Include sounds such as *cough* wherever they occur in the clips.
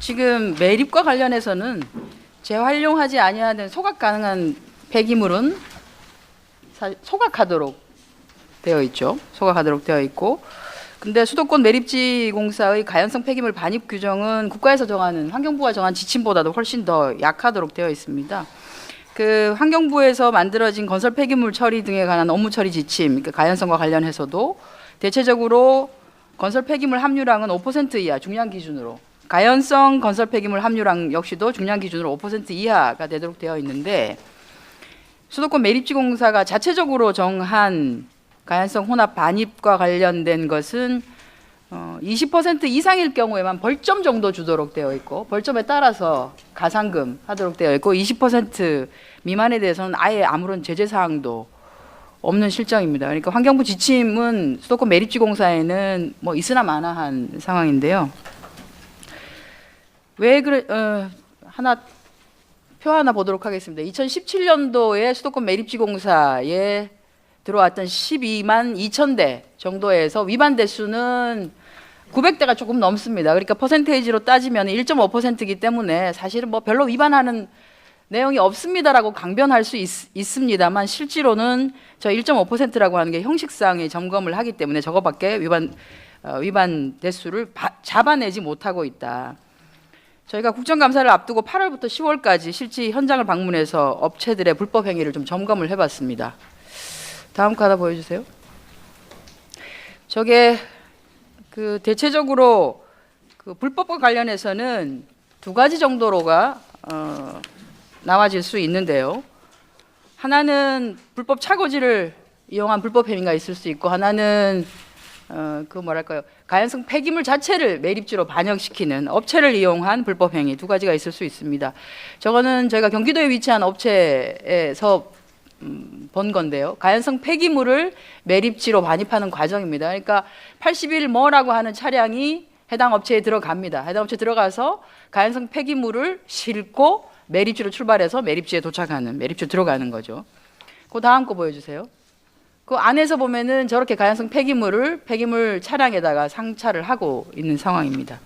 지금 매립과 관련해서는 재활용하지 아니하는 소각 가능한 폐기물은 사- 소각하도록 되어 있죠. 소각하도록 되어 있고 근데 수도권 매립지 공사의 가연성 폐기물 반입 규정은 국가에서 정하는 환경부가 정한 지침보다도 훨씬 더 약하도록 되어 있습니다. 그 환경부에서 만들어진 건설 폐기물 처리 등에 관한 업무 처리 지침, 그 가연성과 관련해서도 대체적으로 건설 폐기물 함유량은 5% 이하 중량 기준으로 가연성 건설 폐기물 함유량 역시도 중량 기준으로 5% 이하가 되도록 되어 있는데 수도권 매립지 공사가 자체적으로 정한 가연성 혼합 반입과 관련된 것은 어, 20% 이상일 경우에만 벌점 정도 주도록 되어 있고 벌점에 따라서 가상금 하도록 되어 있고 20% 미만에 대해서는 아예 아무런 제재 사항도 없는 실정입니다. 그러니까 환경부 지침은 수도권 매립지 공사에는 뭐 있으나 마나한 상황인데요. 왜 그래 어, 하나 표 하나 보도록 하겠습니다. 2017년도에 수도권 매립지 공사에 들어왔던 12만 2천 대 정도에서 위반 대수는 900대가 조금 넘습니다. 그러니까 퍼센테이지로 따지면 1.5%이기 때문에 사실은 뭐 별로 위반하는 내용이 없습니다라고 강변할 수 있, 있습니다만 실제로는 저 1.5%라고 하는 게 형식상의 점검을 하기 때문에 저거밖에 위반 어, 위반 대수를 바, 잡아내지 못하고 있다. 저희가 국정감사를 앞두고 8월부터 10월까지 실제 현장을 방문해서 업체들의 불법 행위를 좀 점검을 해봤습니다. 다음 거 하나 보여주세요. 저게 그 대체적으로 그 불법과 관련해서는 두 가지 정도로가 어, 나와질 수 있는데요. 하나는 불법 차고지를 이용한 불법 행위가 있을 수 있고 하나는 어, 그 뭐랄까요 가연성 폐기물 자체를 매립지로 반영시키는 업체를 이용한 불법 행위 두 가지가 있을 수 있습니다. 저거는 저희가 경기도에 위치한 업체에서 음, 본 건데요. 가연성 폐기물을 매립지로 반입하는 과정입니다. 그러니까 80일 뭐라고 하는 차량이 해당 업체에 들어갑니다. 해당 업체 들어가서 가연성 폐기물을 싣고 매립지로 출발해서 매립지에 도착하는 매립지로 들어가는 거죠. 그 다음 거 보여주세요. 그 안에서 보면은 저렇게 가연성 폐기물을 폐기물 차량에다가 상차를 하고 있는 상황입니다.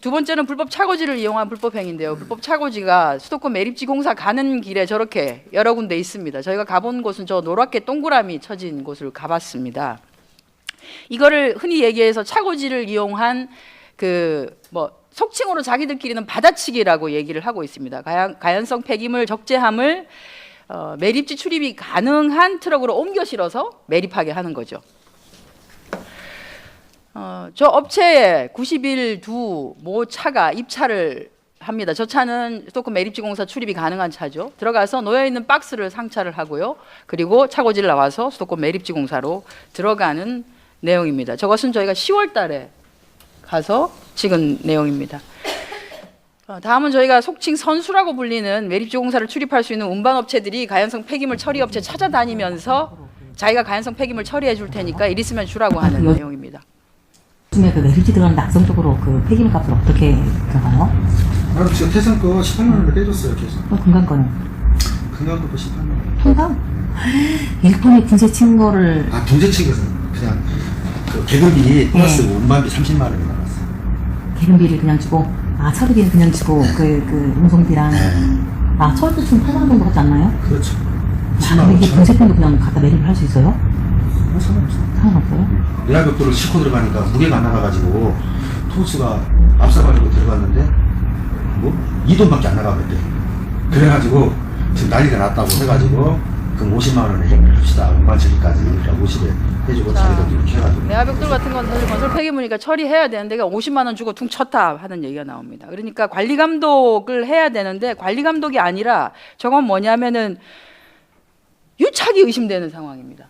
두 번째는 불법 차고지를 이용한 불법 행위인데요. 불법 차고지가 수도권 매립지 공사 가는 길에 저렇게 여러 군데 있습니다. 저희가 가본 곳은 저 노랗게 동그라미 쳐진 곳을 가봤습니다. 이거를 흔히 얘기해서 차고지를 이용한 그 뭐 속칭으로 자기들끼리는 받아치기라고 얘기를 하고 있습니다. 가연, 가연성 폐기물 적재함을 어, 매립지 출입이 가능한 트럭으로 옮겨 실어서 매립하게 하는 거죠. 어, 저 업체에 90일 두 모 차가 입차를 합니다. 저 차는 수도권 매립지 공사 출입이 가능한 차죠. 들어가서 놓여 있는 박스를 상차를 하고요. 그리고 차고지를 나와서 수도권 매립지 공사로 들어가는 내용입니다. 저것은 저희가 10월 달에 가서 찍은 내용입니다. 어, 다음은 저희가 속칭 선수라고 불리는 매립지 공사를 출입할 수 있는 운반 업체들이 가연성 폐기물 처리 업체 찾아다니면서 자기가 가연성 폐기물 처리해 줄 테니까 일 있으면 주라고 하는 내용입니다. 요즘에 그 매립지 들어가는 낙성적으로 그 폐기물 값을 어떻게 들어가요? 나도 지금 태산 거 18만 원을 빼줬어요 계속 그 금강 거는 금강도 18만 원. 평당? 일본에 분쇄 친 거를 아 동재측에서 그냥 그 개근비 플러스 네. 운반비 30만 원이 나왔어. 기름비를 그냥 주고 아 철비는 그냥 주고 그, 그 운송비랑 네. 아 철도 지금 8만 원 정도 같지 않나요? 그렇죠. 아 10만 근데 원. 이게 분쇄품도 그냥 갖다 매립을 할 수 있어요? 어, 상관없어. 상관없어요? 외화벽도를 싣고 들어가니까 무게가 안 나가가지고 토스가 앞서가지고 들어갔는데 뭐 2돈밖에 안 나가거든. 그래가지고 지금 난리가 났다고 해가지고 그럼 50만 원을 해결합시다. 운반 처리까지 50에 해주고 자, 자기도 이렇게 해가지고. 내화벽돌 같은 건 사실 건설 폐기물이니까 처리해야 되는데 50만 원 주고 퉁 쳤다 하는 얘기가 나옵니다. 그러니까 관리 감독을 해야 되는데 관리 감독이 아니라 저건 뭐냐면은 유착이 의심되는 상황입니다.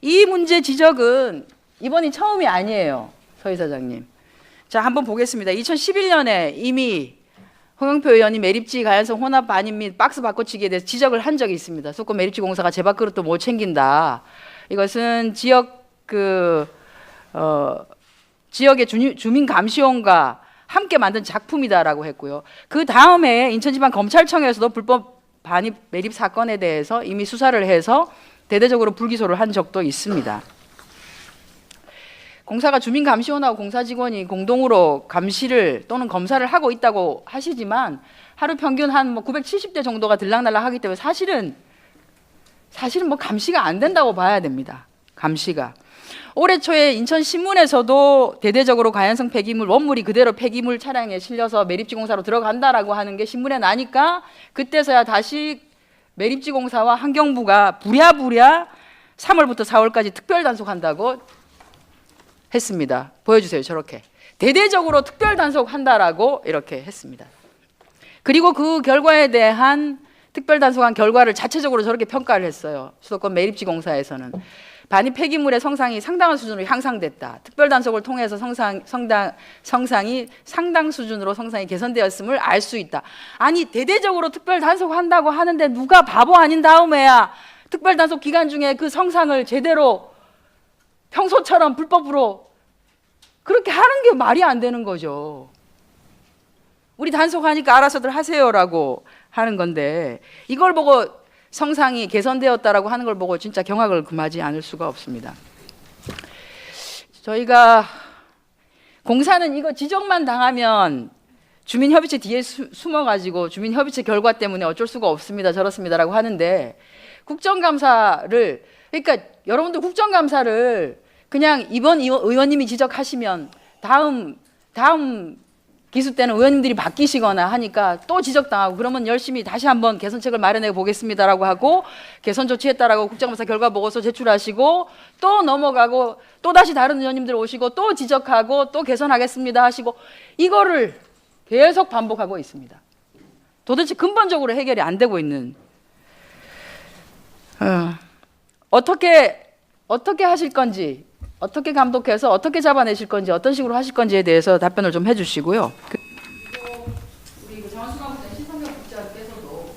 이 문제 지적은 이번이 처음이 아니에요. 서 이사장님. 자, 한번 보겠습니다. 2011년에 이미 홍영표 의원이 매립지 가연성 혼합 반입 및 박스 바꿔치기에 대해서 지적을 한 적이 있습니다. 수도권 매립지 공사가 제 밥그릇도 못 챙긴다. 이것은 지역 그 어, 지역의 주, 주민 감시원과 함께 만든 작품이다라고 했고요. 그 다음에 인천지방검찰청에서도 불법 반입 매립 사건에 대해서 이미 수사를 해서 대대적으로 불기소를 한 적도 있습니다. 공사가 주민 감시원하고 공사 직원이 공동으로 감시를 또는 검사를 하고 있다고 하시지만 하루 평균 한 뭐 970대 정도가 들락날락 하기 때문에 사실은 사실은 뭐 감시가 안 된다고 봐야 됩니다. 감시가. 올해 초에 인천 신문에서도 대대적으로 가연성 폐기물 원물이 그대로 폐기물 차량에 실려서 매립지 공사로 들어간다라고 하는 게 신문에 나니까 그때서야 다시 매립지 공사와 환경부가 부랴부랴 3월부터 4월까지 특별 단속한다고 했습니다. 보여주세요. 저렇게 대대적으로 특별 단속한다라고 이렇게 했습니다. 그리고 그 결과에 대한 특별 단속한 결과를 자체적으로 저렇게 평가를 했어요. 수도권 매립지 공사에서는 반입 폐기물의 성상이 상당한 수준으로 향상됐다. 특별 단속을 통해서 성상 성당 성상이 상당 수준으로 성상이 개선되었음을 알 수 있다. 아니 대대적으로 특별 단속한다고 하는데 누가 바보 아닌 다음에야 특별 단속 기간 중에 그 성상을 제대로 평소처럼 불법으로 그렇게 하는 게 말이 안 되는 거죠. 우리 단속하니까 알아서들 하세요라고 하는 건데 이걸 보고 성상이 개선되었다라고 하는 걸 보고 진짜 경악을 금하지 않을 수가 없습니다. 저희가 공사는 이거 지적만 당하면 주민협의체 뒤에 수- 숨어가지고 주민협의체 결과 때문에 어쩔 수가 없습니다. 저렇습니다라고 하는데 국정감사를 그러니까 여러분들 국정감사를 그냥 이번 의원- 의원님이 지적하시면 다음 다음 기수 때는 의원님들이 바뀌시거나 하니까 또 지적당하고 그러면 열심히 다시 한번 개선책을 마련해 보겠습니다라고 하고 개선 조치했다라고 국정감사 결과 보고서 제출하시고 또 넘어가고 또 다시 다른 의원님들 오시고 또 지적하고 또 개선하겠습니다 하시고 이거를 계속 반복하고 있습니다. 도대체 근본적으로 해결이 안 되고 있는 어, 어떻게 어떻게 하실 건지 어떻게 감독해서 어떻게 잡아내실 건지 어떤 식으로 하실 건지에 대해서 답변을 좀 해주시고요. 그, 우리 그 장수감부장 신성경 국장께서도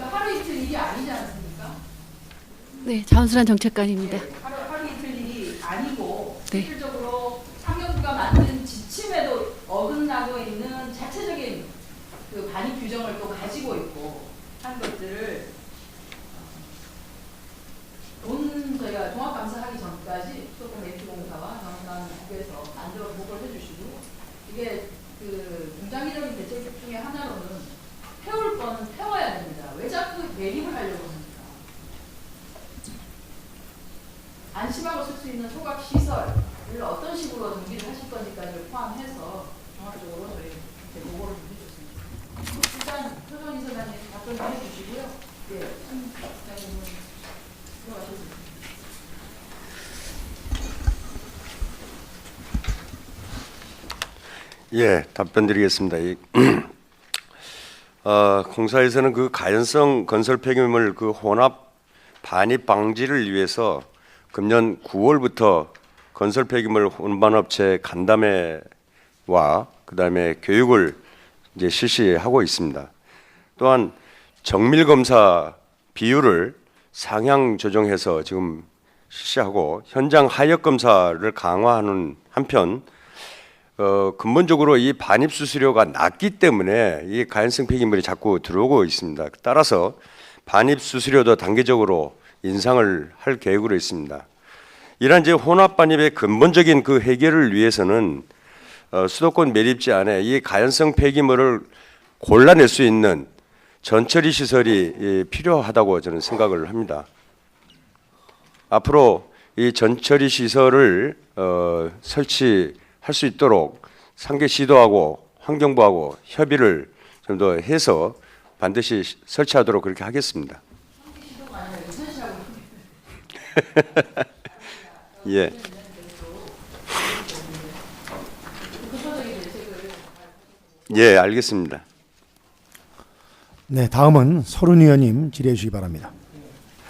하루 이틀 일이 아니지 않습니까? 네, 자원순환 정책관입니다. 하루, 하루 이틀 일이 아니고 네. 실질적으로 환경부가 만든 지침에도 어긋나고 있는 자체적인 그 반입 규정을 또 가지고 있고 한 것들을 본 저희가 종합감사하기 전까지 수도권 매트공사와 정당국에서 만들어 보고를 해주시고 이게 그 중장기적인 대책 중에 하나로는 태울 거는 태워야 됩니다. 왜 자꾸 매립을 하려고 합니까? 안심하고 쓸 수 있는 소각 시설을 어떤 식으로 정비를 하실 건지까지를 포함해서 종합적으로 저희 이제 보고를 좀 해줬습니다. 일단 표정 이사장님 답변 좀 해주시고요. 예, 들어가셔도 됩니다. 예, 답변 드리겠습니다. 이, *clears throat* 어, 공사에서는 그 가연성 건설 폐기물 그 혼합 반입 방지를 위해서 금년 9월부터 건설 폐기물 운반업체 간담회와 그다음에 교육을 이제 실시하고 있습니다. 또한 정밀 검사 비율을 상향 조정해서 지금 실시하고 현장 하역 검사를 강화하는 한편 어, 근본적으로 이 반입 수수료가 낮기 때문에 이 가연성 폐기물이 자꾸 들어오고 있습니다. 따라서 반입 수수료도 단계적으로 인상을 할 계획으로 있습니다. 이러한 이제 혼합 반입의 근본적인 그 해결을 위해서는 어, 수도권 매립지 안에 이 가연성 폐기물을 골라낼 수 있는 전처리 시설이 예, 필요하다고 저는 생각을 합니다. 앞으로 이 전처리 시설을 어, 설치할 수 있도록 상계 시도하고 환경부하고 협의를 좀 더 해서 반드시 시- 설치하도록 그렇게 하겠습니다. *laughs* 예. 예, 알겠습니다. 네, 다음은 서른 의원님 질의해 주시기 바랍니다.